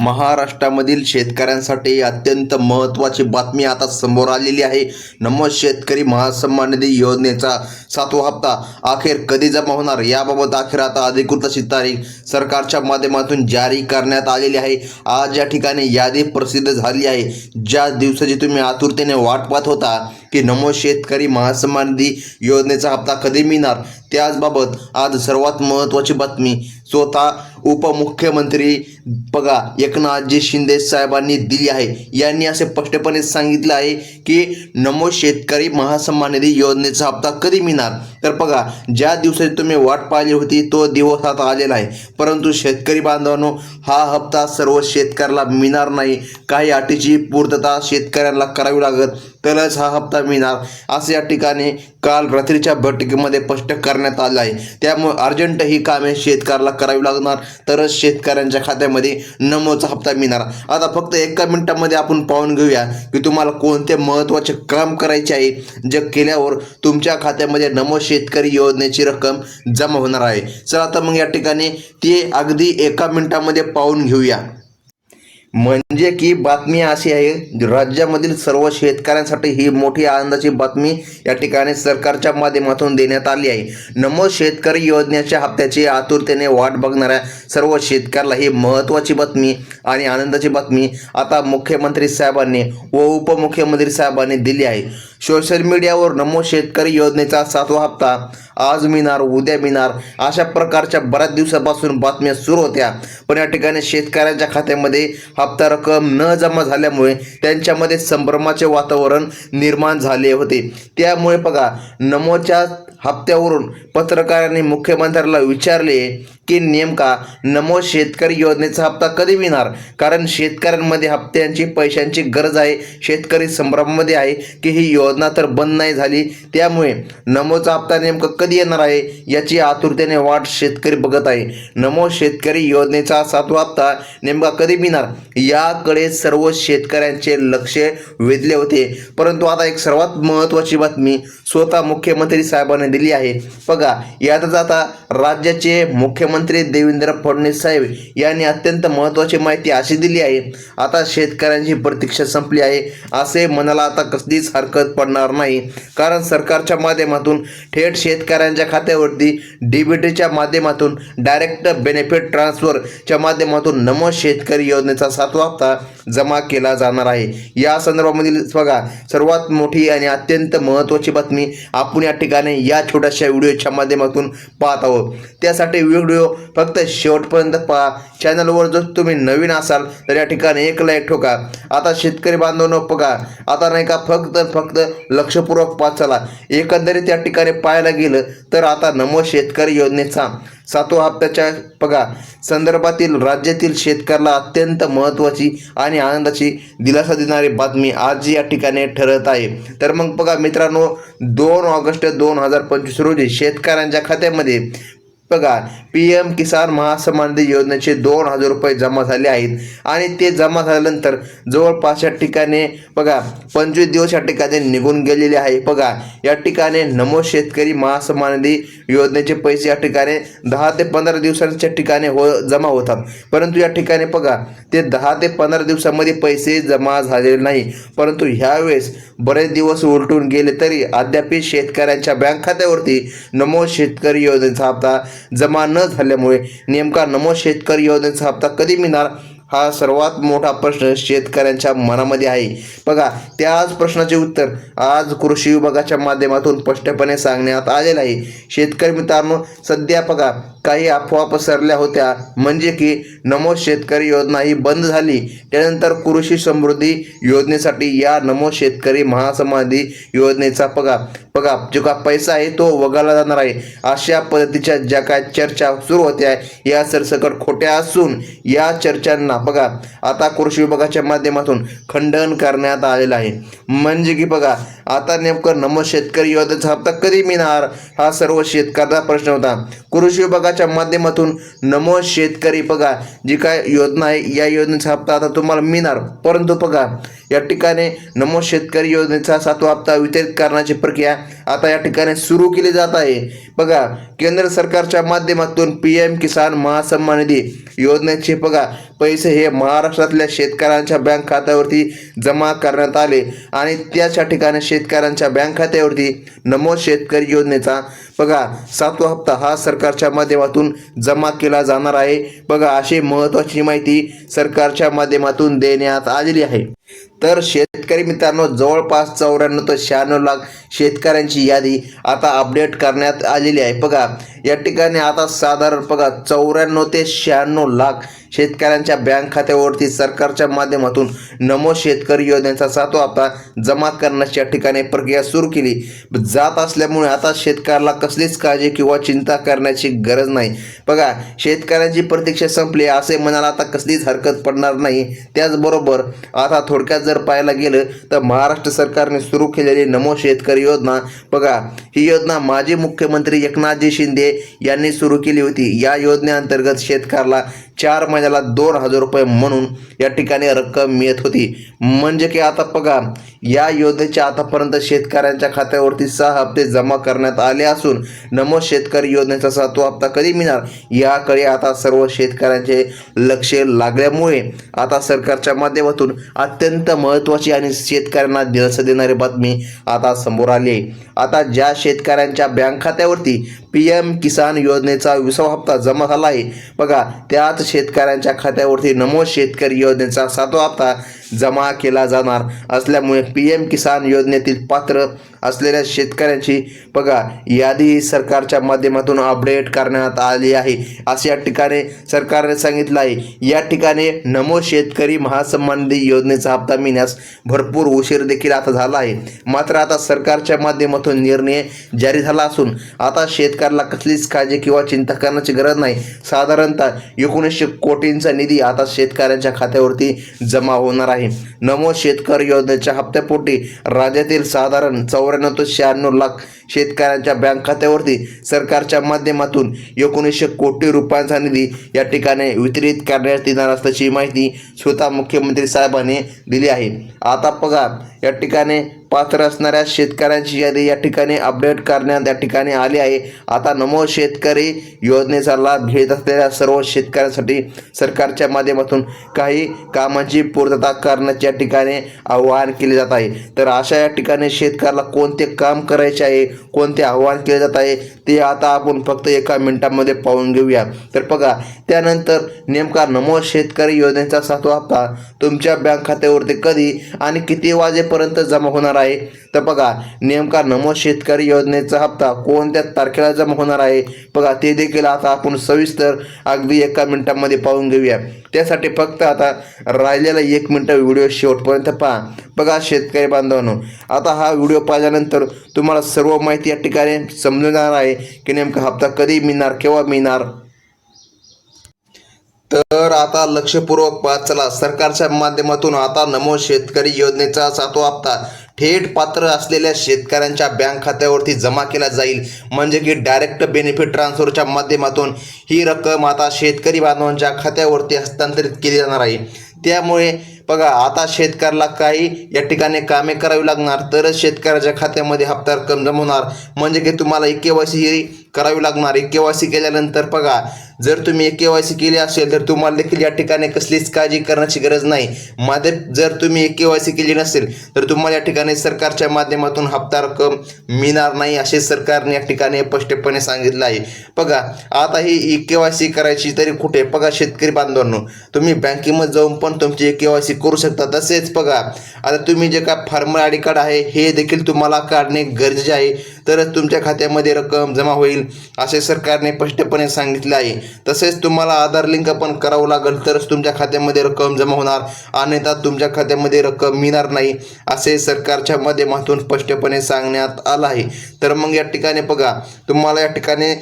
महाराष्ट्रामधील शेतकऱ्यांसाठी अत्यंत महत्त्वाची बातमी आता समोर आलेली आहे. नमो शेतकरी महासन्मान निधी योजनेचा सातवा हप्ता अखेर कधी जमा होणार? याबाबत अखेर आता अधिकृत अशी तारीख सरकारच्या माध्यमातून जारी करण्यात आलेली आहे. आज या ठिकाणी यादी प्रसिद्ध झाली आहे. ज्या दिवसाची तुम्ही आतुरतेने वाट पाहत होता की नमो शेतकरी महासन्मान निधी योजनेचा हप्ता कधी मिळणार? त्याचबाबत आज सर्वात महत्त्वाची बातमी स्वतः उपमुख्यमंत्री बघा एकनाथजी शिंदे साहेबांनी दिली आहे. यांनी असे स्पष्टपणे सांगितलं आहे की नमो शेतकरी महासन्मान निधी योजनेचा हप्ता कधी मिळणार? तर बघा ज्या दिवसाची तुम्ही वाट पाहिली होती तो दिवस आता आलेला आहे. परंतु शेतकरी बांधवांनो हा हप्ता सर्व शेतकऱ्याला मिळणार नाही. काही अटीची पूर्तता शेतकऱ्यांना करावी लागत तरच हा हप्ता मिळणार असं या ठिकाणी काल रात्रीच्या बैठकीमध्ये स्पष्ट करण्यात आलं आहे. त्यामुळे अर्जंट ही कामे शेतकऱ्याला करावी लागणार तरच शेतकऱ्यांच्या खात्यामध्ये नमोचा हप्ता मिळणार. आता फक्त एका मिनिटामध्ये आपण पाहून घेऊया की तुम्हाला कोणते महत्त्वाचे काम करायचे आहे जे केल्यावर तुमच्या खात्यामध्ये नमो शेतकरी योजनेची रक्कम जमा होणार आहे. चला आता मग या ठिकाणी ते अगदी एका मिनिटामध्ये पाहून घेऊया. म्हणजे की बातमी अशी आहे राज्यामधील सर्व शेतकऱ्यांसाठी ही मोठी आनंदाची बातमी या ठिकाणी सरकारच्या माध्यमातून देण्यात आली आहे. नमो शेतकरी योजनेच्या हप्त्याची आतुरतेने वाट बघणाऱ्या सर्व शेतकऱ्याला ही महत्त्वाची बातमी आणि आनंदाची बातमी आता मुख्यमंत्री साहेबांनी व उपमुख्यमंत्री साहेबांनी दिली आहे. सोशल मीडियावर नमो शेतकरी योजनेचा सातवा हप्ता आज मिळणार उद्या मिळणार अशा प्रकारच्या बऱ्याच दिवसापासून बातम्या सुरू होत्या. पण या ठिकाणी शेतकऱ्यांच्या खात्यामध्ये हप्ता रक्कम न जमा झाल्यामुळे त्यांच्यामध्ये संभ्रमाचे वातावरण निर्माण झाले होते. त्यामुळे बघा नमोच्या हप्त्यावरून पत्रकारांनी मुख्यमंत्र्याला विचारले की नेमका नमो शेतकरी योजनेचा हप्ता कधी मिळणार? कारण शेतकऱ्यांमध्ये हप्त्यांची पैशांची गरज आहे शेतकरी संभ्रमामध्ये आहे की ही योजना तर बंद नाही झाली. त्यामुळे नमोचा हप्ता नेमका कधी येणार आहे याची आतुरतेने वाट शेतकरी बघत आहे. नमो शेतकरी योजनेचा सातवा हप्ता नेमका कधी मिळणार? याकडे सर्व शेतकऱ्यांचे लक्ष वेधले होते. परंतु आता एक सर्वात महत्त्वाची बातमी स्वतः मुख्यमंत्री साहेबांनी दिली आहे. बघा यातच आता राज्याचे मुख्यमंत्री देवेंद्र फडणवीस साहेब यांनी अत्यंत महत्त्वाची माहिती अशी दिली आहे आता शेतकऱ्यांची प्रतीक्षा संपली आहे असे मनाला आता कसलीच हरकत पडणार नाही. कारण सरकारच्या माध्यमातून थेट शेतकऱ्यांच्या खात्यावरती डीबीटीच्या माध्यमातून डायरेक्ट बेनिफिट ट्रान्सफरच्या माध्यमातून नमो शेतकरी योजनेचा सातवा हप्ता जमा केला जाणार आहे. या संदर्भामधील बघा सर्वात मोठी आणि अत्यंत महत्त्वाची बातमी आपण या ठिकाणी या छोट्याशा व्हिडिओच्या माध्यमातून पाहत आहोत. त्यासाठी व्हिडिओ फक्त शेवटपर्यंत पहा. चॅनलवर जर तुम्ही नवीन असाल तर या ठिकाणी एक लाईक ठोका. आता शेतकरी बांधवांनो बघा. आता नाही का फक्त फक्त लक्षपूर्वक पाच चला. एकंदरीत या ठिकाणी पाहायला गेलं तर आता नमो शेतकरी योजनेचा सातवा हप्त्याच्या बघा. संदर्भातील राज्यातील शेतकऱ्याला अत्यंत महत्त्वाची आणि आनंदाची दिलासा देणारी बातमी आज या ठिकाणी ठरत आहे. तर मग बघा मित्रांनो दोन ऑगस्ट दोन हजार पंचवीस रोजी शेतकऱ्यांच्या खात्यामध्ये बघा पी एम किसान महासमानधी योजनेचे दोन हजार रुपये जमा झाले आहेत. आणि ते जमा झाल्यानंतर जवळपास या ठिकाणी बघा पंचवीस दिवस या ठिकाणी निघून गेलेले आहे. बघा या ठिकाणी नमो शेतकरी महासमानधी योजनेचे पैसे या ठिकाणी दहा ते पंधरा दिवसांच्या ठिकाणी हो जमा होतात. परंतु या ठिकाणी बघा ते दहा ते पंधरा दिवसामध्ये पैसे जमा झालेले नाही. परंतु ह्यावेळेस बरेच दिवस उलटून गेले तरी अद्याप शेतकऱ्यांच्या बँक खात्यावरती नमो शेतकरी योजनेचा हप्ता जमा न झाल्यामुळे नेमका नमो शेतकरी योजनेचा हप्ता कधी मिळणार? हा सर्वात मोठा प्रश्न शेतकऱ्यांच्या मनामध्ये आहे. बघा त्याच प्रश्नाचे उत्तर आज कृषी विभागाच्या माध्यमातून स्पष्टपणे सांगण्यात आलेलं आहे. शेतकरी मित्रांनो सध्या बघा काही अफवा पसरल्या होत्या. म्हणजे की नमो शेतकरी योजना ही बंद झाली. त्यानंतर कृषी समृद्धी योजनेसाठी या नमो शेतकरी महासमाधी योजनेचा बघा बघा जो का पैसा आहे तो वगळला जाणार आहे. अशा पद्धतीच्या ज्या काय चर्चा सुरू होत्या या सरसकट खोट्या असून या चर्चांना बघा आता कृषी विभागाच्या माध्यमातून खंडन करण्यात आलेलं आहे. म्हणजे की बघा आता नेमकं नमो शेतकरी योजनेचा हप्ता कधी मिळणार? हा सर्व शेतकऱ्याचा प्रश्न होता. कृषी विभागाच्या माध्यमातून नमो शेतकरी बघा जी काय योजना आहे या योजनेचा हप्ता आता तुम्हाला मिळणार. परंतु बघा या ठिकाणी नमो शेतकरी योजनेचा सातवा हप्ता वितरित करण्याची प्रक्रिया आता या ठिकाणी सुरू केली जात आहे. बघा केंद्र सरकारच्या माध्यमातून पी एम किसान महासन्मान निधी योजनेचे बघा पैसे हे महाराष्ट्रातल्या शेतकऱ्यांच्या बँक खात्यावरती जमा करण्यात आले आणि त्याच्या ठिकाणी शेतकऱ्यांच्या बँक खात्यावरती नमो शेतकरी योजनेचा बघा सातवा हप्ता हा सरकारच्या माध्यमातून जमा केला जाणार आहे. बघा अशी महत्त्वाची माहिती सरकारच्या माध्यमातून देण्यात आलेली आहे. तर शेतकरी मित्रांनो जवळपास चौऱ्याण्णव ते शहाण्णव लाख शेतकऱ्यांची यादी आता अपडेट करण्यात आलेली आहे. बघा या ठिकाणी आता साधारण बघा चौऱ्याण्णव ते शहाण्णव लाख शेतकऱ्यांच्या बँक खात्यावरती सरकारच्या माध्यमातून नमो शेतकरी योजनेचा सातवा हप्ता जमा करण्याच्या ठिकाणी प्रक्रिया सुरू केली. जात असल्यामुळे आता शेतकऱ्याला कसलीच काळजी किंवा चिंता करण्याची गरज नाही. बघा शेतकऱ्यांची प्रतीक्षा संपली असे म्हणाला आता कसलीच हरकत पडणार नाही. त्याचबरोबर आता थोडक्यात जर पाहायला गेलं तर महाराष्ट्र सरकारने सुरू केलेली नमो शेतकरी योजना बघा ही योजना माजी मुख्यमंत्री एकनाथजी शिंदे यांनी सुरू केली होती. या योजनेअंतर्गत शेतकऱ्याला चार महिन्याला दोन हजार रुपये म्हणून या ठिकाणी रक्कम मिळत होती. म्हणजे की आता बघा या योजनेच्या आतापर्यंत शेतकऱ्यांच्या खात्यावरती सहा हप्ते जमा करण्यात आले असून नमो शेतकरी योजनेचा सातवा हप्ता कधी मिळणार याकडे आता सर्व शेतकऱ्यांचे लक्ष लागल्यामुळे आता सरकारच्या माध्यमातून अत्यंत महत्त्वाची आणि शेतकऱ्यांना दिलासा देणारी बातमी आता समोर आली आहे. आता ज्या शेतकऱ्यांच्या बँक खात्यावरती पी एम किसान योजनेचा विसावा हप्ता जमा झाला आहे बघा त्याच शेतकऱ्यांच्या खात्यावरती नमो शेतकरी योजनेचा सातवा हप्ता जमा केला जाणार असल्यामुळे पी एम किसान योजनेतील पात्र असलेल्या शेतकऱ्यांची. बघा यादी सरकारच्या माध्यमातून अपडेट करण्यात आली आहे. असे या ठिकाणी सरकारने सांगितलं आहे. या ठिकाणी नमो शेतकरी महासन्मान निधी योजनेचा हप्ता मिळण्यास भरपूर उशीर देखील आता झाला आहे. मात्र आता सरकारच्या माध्यमातून निर्णय जारी झाला असून आता शेतकऱ्याला कसलीच काळजी किंवा चिंता करण्याची गरज नाही. साधारणतः एकोणीसशे कोटींचा निधी आता शेतकऱ्यांच्या खात्यावरती जमा होणार आहे. नमो शेतकरी योजनेच्या हप्त्यापोटी राज्यातील साधारण चौऱ्याण्णव ते शहाण्णव लाख शेतकऱ्यांच्या बँक खात्यावरती सरकारच्या माध्यमातून एकोणीसशे कोटी रुपयांचा निधी या ठिकाणी वितरित करण्यात येणार असल्याची माहिती स्वतः मुख्यमंत्री साहेबांनी दिली आहे. आता बघा या ठिकाणी पात्र असणाऱ्या शेतकऱ्यांची यादी या ठिकाणी अपडेट करण्यात या ठिकाणी आली आहे. आता नमो शेतकरी योजनेचा लाभ घेत असलेल्या सर्व शेतकऱ्यांसाठी सरकारच्या माध्यमातून काही कामांची पूर्तता करण्याचे या ठिकाणी आवाहन केले जात आहे. तर अशा या ठिकाणी शेतकऱ्याला कोणते काम करायचे आहे? कोणते आव्हान केले जात आहे ते आता आपण फक्त एका मिनिटामध्ये पाहून घेऊया. तर बघा त्यानंतर नेमका नमो शेतकरी योजनेचा सातवा हप्ता तुमच्या बँक खात्यावरती कधी आणि किती वाजेपर्यंत जमा होणार आहे? तर बघा नेमका नमो शेतकरी योजनेचा हप्ता कोणत्या तारखेला जमा होणार आहे? बघा ते देखील आता आपण सविस्तर अगदी एका मिनिटामध्ये पाहून घेऊया. त्यासाठी फक्त आता राहिलेला एक मिनटं व्हिडिओ शेवटपर्यंत पहा. बघा शेतकरी बांधवांनो आता हा व्हिडिओ पाहिल्यानंतर तुम्हाला सर्व माहिती या ठिकाणी समजून आहे की नेमका हप्ता कधी मिळणार केव्हा मिळणार? तर आता लक्षपूर्वक पाहत चला. सरकारच्या माध्यमातून आता नमो शेतकरी योजनेचा सातवा हप्ता थेट पात्र असलेल्या शेतकऱ्यांच्या बँक खात्यावरती जमा केला जाईल. म्हणजे की डायरेक्ट बेनिफिट ट्रान्सफरच्या माध्यमातून ही रक्कम आता शेतकरी बांधवांच्या खात्यावरती हस्तांतरित केली जाणार आहे. त्यामुळे बघा आता शेतकऱ्याला काही या ठिकाणी कामे करावी लागणार तरच शेतकऱ्याच्या खात्यामध्ये हप्ता रक्कम जमा होणार. म्हणजे की तुम्हाला एक के वाय सी करावी लागणार. एक के वाय सी केल्यानंतर बघा जर तुम्ही एक के वाय सी केली असेल तर तुम्हाला देखील या ठिकाणी कसलीच काळजी करण्याची गरज नाही. माध्यम जर तुम्ही एक के वाय सी केली नसेल तर तुम्हाला या ठिकाणी सरकारच्या माध्यमातून हप्ता रक्कम मिळणार नाही असे सरकारने या ठिकाणी स्पष्टपणे सांगितलं आहे. बघा आता ही ई के वाय सी करायची तरी कुठे? बघा शेतकरी बांधवांनो तुम्ही बँकेमध्ये जाऊन पण तुमची एक के वाय सी करू शकता. तसेच बघा आता तुम्ही जे काय फार्मर आय डी कार्ड आहे हे देखील तुम्हाला काढणे गरजेचे आहे. तरच तुमच्या खात्यामध्ये रक्कम जमा होईल असे सरकारने स्पष्टपणे सांगितले आहे. तसेच तुम्हाला आधार लिंक पण करावं लागेल तरच तुमच्या खात्यामध्ये रक्कम जमा होणार. अन्यथा तुमच्या खात्यामध्ये रक्कम मिळणार नाही असे सरकारच्या माध्यमातून स्पष्टपणे सांगण्यात आलं आहे. तर मग या ठिकाणी बघा तुम्हाला या ठिकाणी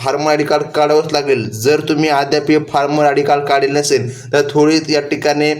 फार्मर आय डी कार्ड काढावंच लागेल. जर तुम्ही अद्याप फार्मर आय डी कार्ड काढले नसेल तर थोडी या ठिकाणी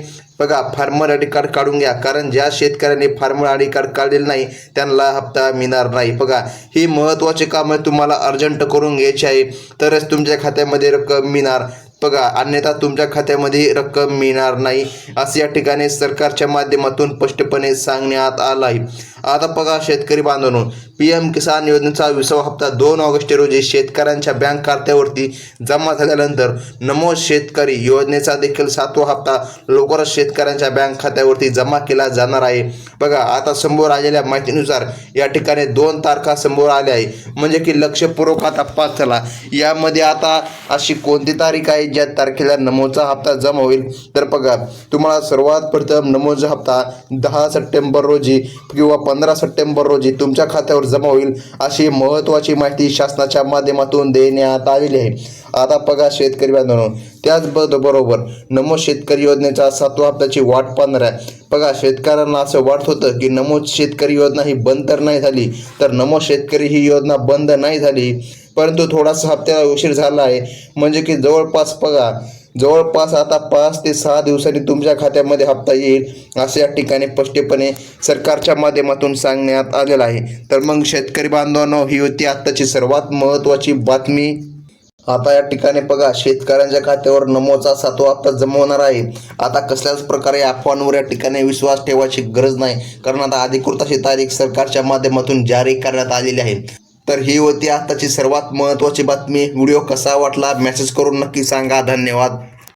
बघा फार्मर आय डी कार्ड काढून घ्या. कारण ज्या शेतकऱ्यांनी फार्मर आय डी कार्ड काढलेलं नाही त्यांना हप्ता मिळणार नाही. बघा ही महत्त्वाची कामं तुम्हाला अर्जंट करून घ्यायची आहे. तरच तुमच्या खात्यामध्ये रक्कम मिळणार. बघा अन्यथा तुमच्या खात्यामध्ये रक्कम मिळणार नाही असं या ठिकाणी सरकारच्या माध्यमातून स्पष्टपणे सांगण्यात आलं आहे आता बघा शेतकरी बांधवांनो पी एम किसान योजनेचा विसावा हप्ता दोन ऑगस्ट रोजी शेतकऱ्यांच्या बँक खात्यावरती जमा झाल्यानंतर नमो शेतकरी योजनेचा देखील सातवा हप्ता लवकरच शेतकऱ्यांच्या बँक खात्यावरती जमा केला जाणार आहे. बघा आता समोर आलेल्या माहितीनुसार या ठिकाणी दोन तारखा समोर आल्या आहे म्हणजे की लक्षपूर्वक आता पास झाला यामध्ये आता अशी कोणती तारीख आहे ज्या तारखेला नमोचा हप्ता जमा होईल तर बघा तुम्हाला सर्वात प्रथम नमोचा हप्ता दहा सप्टेंबर रोजी किंवा पंधरा सप्टेंबर रोजी तुमच्या खात्यावर जमा होईल अशी महत्त्वाची माहिती शासनाच्या माध्यमातून देण्यात आलेली आहे. आता बघा शेतकरी बांधवांनो त्याचबरोबर नमो शेतकरी योजनेचा सातवा हप्त्याची वाट पाहणार आहे. बघा शेतकऱ्यांना असं वाटत होतं की नमो शेतकरी योजना ही बंद तर नाही झाली तर नमो शेतकरी ही योजना बंद नाही झाली. परंतु थोडासा हप्त्याला उशीर झाला आहे म्हणजे की जवळपास बघा जवळपास आता पाच ते सहा दिवसांनी तुमच्या खात्यामध्ये हप्ता येईल असं या ठिकाणी स्पष्टपणे सरकारच्या माध्यमातून सांगण्यात आलेलं आहे. तर मग शेतकरी बांधवांनो ही होती आत्ताची सर्वात महत्त्वाची बातमी. आता या ठिकाणी बघा शेतकऱ्यांच्या खात्यावर नमोचा सातवा हप्ता जमा होणार आहे. आता कसल्याच प्रकारे अफवांवर या ठिकाणी विश्वास ठेवायची गरज नाही. कारण आता अधिकृत अशी तारीख सरकारच्या माध्यमातून जारी करण्यात आलेली आहे. तर ही होती आताची सर्वात महत्त्वाची बातमी. व्हिडिओ कसा वाटला? मेसेज करून नक्की सांगा. धन्यवाद.